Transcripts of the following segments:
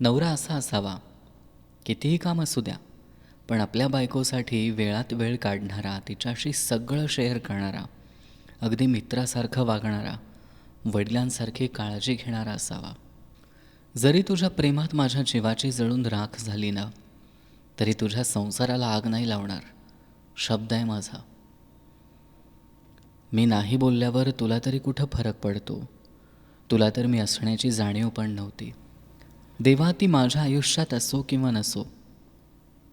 नवरा असा असावा. कितीही काम असू द्या पण आपल्या बायकोसाठी वेळात वेळ काढणारा तिच्याशी सगळं शेअर करणारा अगदी मित्रासारखं वागणारा वडिलांसारखी काळजी घेणारा असावा. जरी तुझ्या प्रेमात माझ्या जीवाची जळून राख झाली ना तरी तुझ्या संसाराला आग नाही लावणार शब्द आहे माझा. मी नाही बोलल्यावर तुला तरी कुठं फरक पडतो? तुला तर मी असण्याची जाणीव पण नव्हती. देवा ती माझ्या आयुष्यात असो किंवा नसो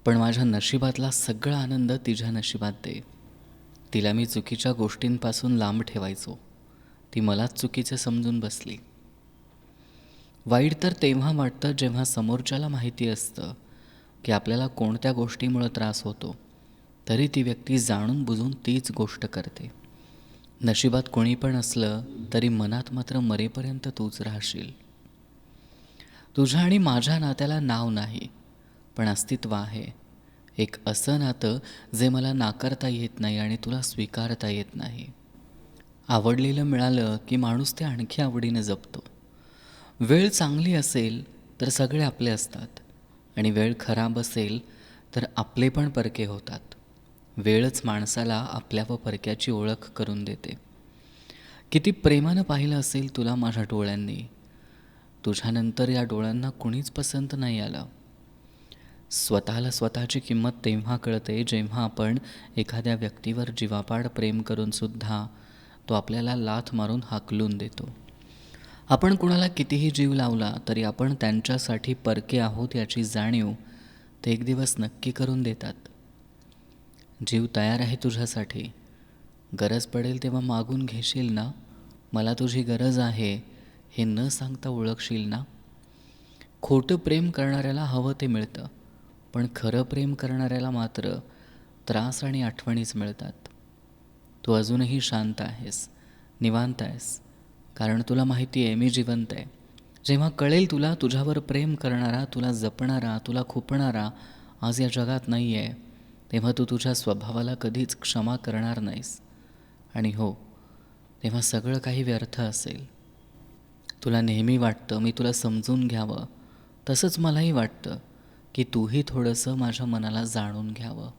पण माझ्या नशिबातला सगळा आनंद तिच्या नशिबात दे. तिला मी चुकीच्या गोष्टींपासून लांब ठेवायचो. ती मलाच चुकीचं समजून बसली. वाईट तर तेव्हा वाटतं जेव्हा समोरच्याला माहिती असतं की आपल्याला कोणत्या गोष्टीमुळं त्रास होतो तरी ती व्यक्ती जाणून बुजून तीच गोष्ट करते. नशिबात कोणी पण असलं तरी मनात मात्र मरेपर्यंत तूच राहशील. तुझ्या आणि माझ्या नात्याला नाव नाही पण अस्तित्व आहे. एक असं नातं जे मला नाकारता येत नाही आणि तुला स्वीकारता येत नाही. आवडलेलं मिळालं की माणूस ते आणखी आवडीनं जपतो. वेळ चांगली असेल तर सगळे आपले असतात आणि वेळ खराब असेल तर आपले पण परके होतात. वेळच माणसाला आपल्या व परक्याची ओळख करून देते. किती प्रेमानं पाहिलं असेल तुला माझ्या डोळ्यांनी तुझ्यानंतर या डोळ्यांना कुणीच पसंत नाही आलं. स्वतःला स्वतःची किंमत तेव्हा कळते जेव्हा आपण एखाद्या व्यक्तीवर जीवापाड प्रेम करूनसुद्धा तो आपल्याला लाथ मारून हाकलून देतो. आपण कुणाला कितीही जीव लावला तरी आपण त्यांच्यासाठी परके आहोत याची जाणीव ते एक दिवस नक्की करून देतात. जीव तयार आहे तुझ्यासाठी. गरज पडेल तेव्हा मागून घेशील ना? मला तुझी गरज आहे. हे न सांगता ओळखशील ना? खोटं प्रेम करणाऱ्याला हवं ते मिळतं पण खरं प्रेम करणाऱ्याला मात्र त्रास आणि आठवणीच मिळतात. तू अजूनही शांत आहेस निवांत आहेस कारण तुला माहिती आहे मी जिवंत आहे. जेव्हा कळेल तुला तुझ्यावर प्रेम करणारा तुला जपणारा तुला खुपणारा आज या जगात नाही आहे तेव्हा तू तुझ्या स्वभावाला कधीच क्षमा करणार नाहीस. आणि हो तेव्हा सगळं काही व्यर्थ असेल. तुला नेहमी वाटतं मी तुला समजून घ्यावं. तसंच मलाही वाटतं की तूही थोडंसं माझ्या मनाला जाणून घ्यावं.